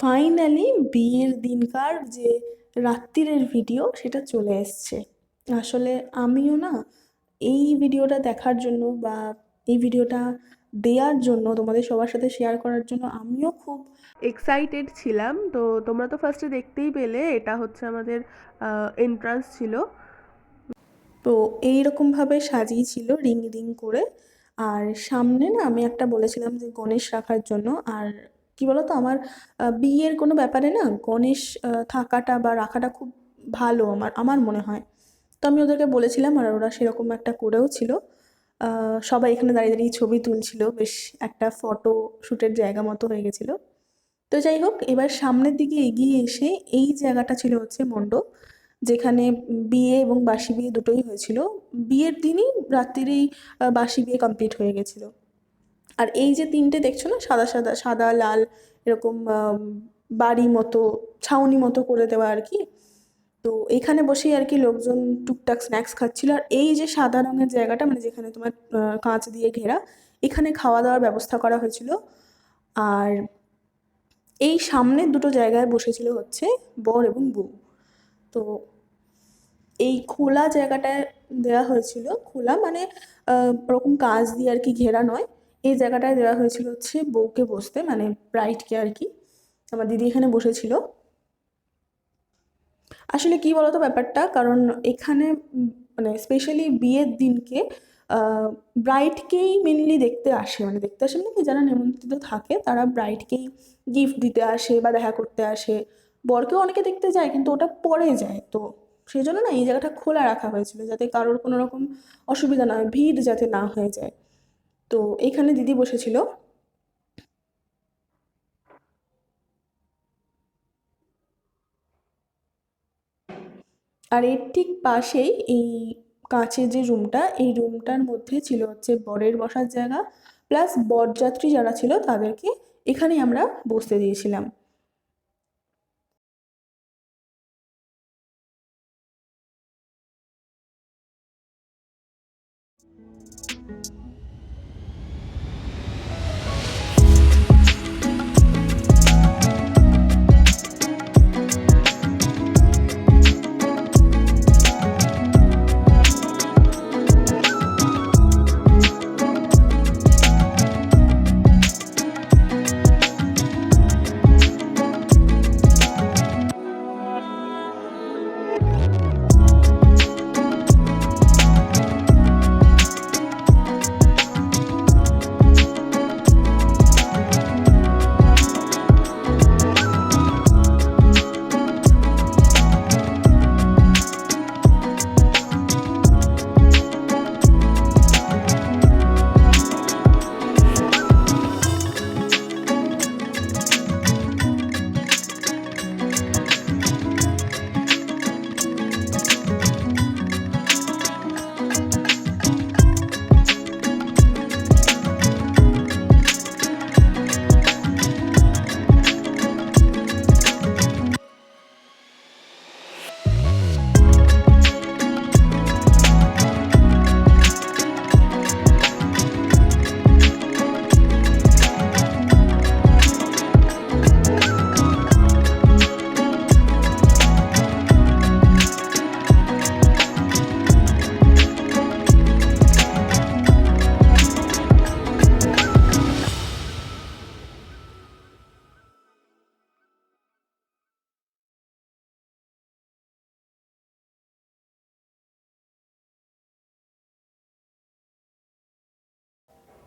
Finally বিয়ের দিনকার যে রাত্তিরের ভিডিও সেটা চলে এসছে। আসলে আমিও না এই ভিডিওটা দেখার জন্য বা এই ভিডিওটা দেওয়ার জন্য, তোমাদের সবার সাথে শেয়ার করার জন্য আমিও খুব এক্সাইটেড ছিলাম। তো তোমরা তো ফার্স্টে দেখতেই পেলে, এটা হচ্ছে আমাদের এন্ট্রান্স ছিল। তো এইরকমভাবে সাজিয়েছিল রিং রিং করে। আর সামনে না আমি একটা বলেছিলাম যে গণেশ রাখার জন্য, আর কি বলতো? আমার বিয়ের কোনো ব্যাপারে না গণেশ থাকাটা বা রাখাটা খুব ভালো আমার আমার মনে হয়। তো আমি ওদেরকে বলেছিলাম আর ওরা সেরকম একটা করেও ছিল। সবাই এখানে দাঁড়িয়ে দাঁড়িয়ে ছবি তুলছিল। বেশ একটা ফটো শ্যুটের জায়গা মতো হয়ে গেছিল। তো যাই হোক এবার সামনের দিকে এগিয়ে এসে এই জায়গাটা ছিল হচ্ছে মণ্ডপ যেখানে বিয়ে এবং বাসি বিয়ে দুটোই হয়েছিল। বিয়ের দিনই রাত্রিরেই আহ, বাসি বিয়ে কমপ্লিট হয়ে গেছিল। আর এই যে তিনটে দেখছ না, সাদা সাদা সাদা, লাল, এরকম বাড়ি মতো, ছাউনি মতো করে দেওয়া আর কি। তো এখানে বসেই আর কি লোকজন টুকটাক স্ন্যাক্স খাচ্ছিল। আর এই যে সাদা রঙের জায়গাটা মানে যেখানে তোমার কাঁচ দিয়ে ঘেরা, এখানে খাওয়া দাওয়ার ব্যবস্থা করা হয়েছিল। আর এই সামনের দুটো জায়গায় বসেছিল হচ্ছে বর এবং বউ। তো এই খোলা জায়গাটায় দেওয়া হয়েছিল। খোলা মানে ওরকম কাঁচ দিয়ে আর কি ঘেরা নয়। এই জায়গাটায় দেওয়া হয়েছিল হচ্ছে বউকে বসতে মানে ব্রাইডকে আর কি? আমার দিদি এখানে বসেছিল। আসলে কি বলতো ব্যাপারটা? কারণ এখানে মানে স্পেশালি বিয়ের দিনকে ব্রাইডকেই মেনলি দেখতে আসে মানে দেখতে আসে মানে কি যারা নিমন্ত্রিত থাকে, তারা ব্রাইডকেই গিফট দিতে আসে বা দেখা করতে আসে। বরকেও অনেকে দেখতে যায়, কিন্তু ওটা পরে যায়। তো সেই জন্য না এই জায়গাটা খোলা রাখা হয়েছিল, যাতে কারোর কোনো রকম অসুবিধা না হয়, ভিড় যাতে না হয়ে যায়। তো এইখানে দিদি বসেছিল। আর এর ঠিক পাশেই এই কাঁচের যে রুমটা, এই রুমটার মধ্যে ছিল হচ্ছে বরের বসার জায়গা, প্লাস বরযাত্রী যারা ছিল তাদেরকে এখানে আমরা বসতে দিয়েছিলাম।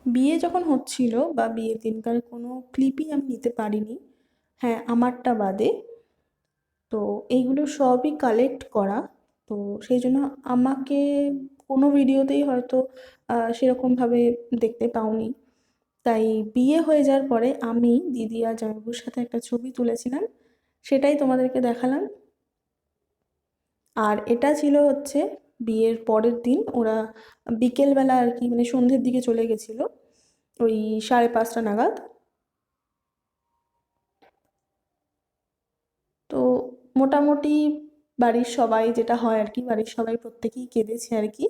বিয়ে যখন হচ্ছিল বা বিয়ের দিনকার কোনো ক্লিপই আমি নিতে পারিনি হ্যাঁ আমারটা বাদে, তো এইগুলো সবই কালেক্ট করা, তো সেই জন্য আমাকে কোনো ভিডিওতেই হয়তো সেরকমভাবে দেখতে পাওনি। তাই বিয়ে হয়ে যাওয়ার পরে আমি দিদি আর জামাইবাবুর সাথে একটা ছবি তুলেছিলাম, সেটাই তোমাদেরকে দেখালাম। আর এটা ছিল হচ্ছে বিয়ের পরের দিন, ওরা বিকেলবেলা আর কি মানে সন্ধ্যের দিকে চলে গেছিল। ওই সাড়ে পাঁচটা নাগাদ। তো মোটামুটি বাড়ির সবাই যেটা হয় আর কি, বাড়ির সবাই প্রত্যেকেই কেঁদেছে আর কি।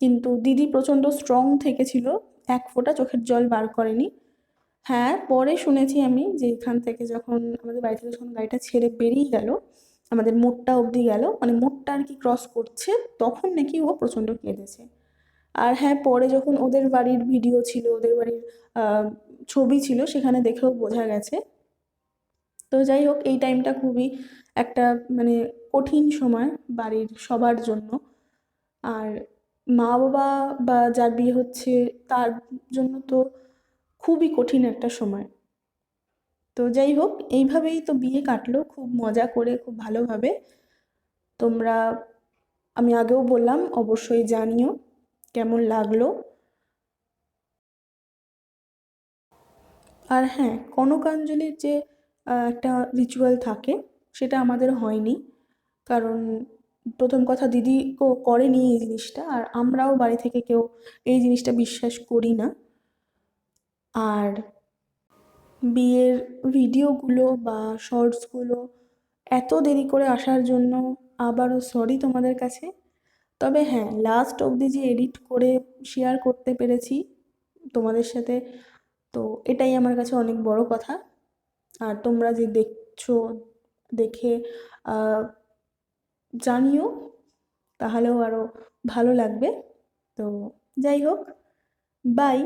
কিন্তু দিদি প্রচণ্ড স্ট্রং থেকেছিল, এক ফোঁটা চোখের জল বার করেনি। হ্যাঁ পরে শুনেছি আমি যে এখান থেকে যখন আমাদের বাড়ি থেকে যখন গাড়িটা ছেড়ে বেরিয়ে গেল, আমাদের মোড়টা অবধি গেল মানে মোড়টা আর কি ক্রস করছে, তখন নাকি ও প্রচণ্ড কেঁদেছে। আর হ্যাঁ পরে যখন ওদের বাড়ির ভিডিও ছিল, ওদের বাড়ির ছবি ছিল, সেখানে দেখেও বোঝা গেছে। তো যাই হোক, এই টাইমটা খুবই একটা মানে কঠিন সময় বাড়ির সবার জন্য। আর মা বাবা বা যার বিয়ে হচ্ছে, তার জন্য তো খুবই কঠিন একটা সময়। তো যাই হোক, এইভাবেই তো বিয়ে কাটলো, খুব মজা করে, খুব ভালোভাবে। তোমরা, আমি আগেও বললাম, অবশ্যই জানিও। কেমন লাগল? আর হ্যাঁ কনকাঞ্জলির যে একটা রিচুয়াল থাকে, সেটা আমাদের হয়নি। কারণ প্রথম কথা দিদি করেনি এই জিনিসটা, আর আমরাও বাড়ি থেকে কেউ এই জিনিসটা বিশ্বাস করি না। আর বিয়ের ভিডিওগুলো বা শর্টসগুলো এত দেরি করে আসার জন্য আবারও সরি তোমাদের কাছে। তবে হ্যাঁ লাস্ট অবধি যে এডিট করে শেয়ার করতে পেরেছি তোমাদের সাথে, তো এটাই আমার কাছে অনেক বড় কথা। আর তোমরা যে দেখছ, দেখে জানিও, তাহলেও আরও ভালো লাগবে। তো যাই হোক বাই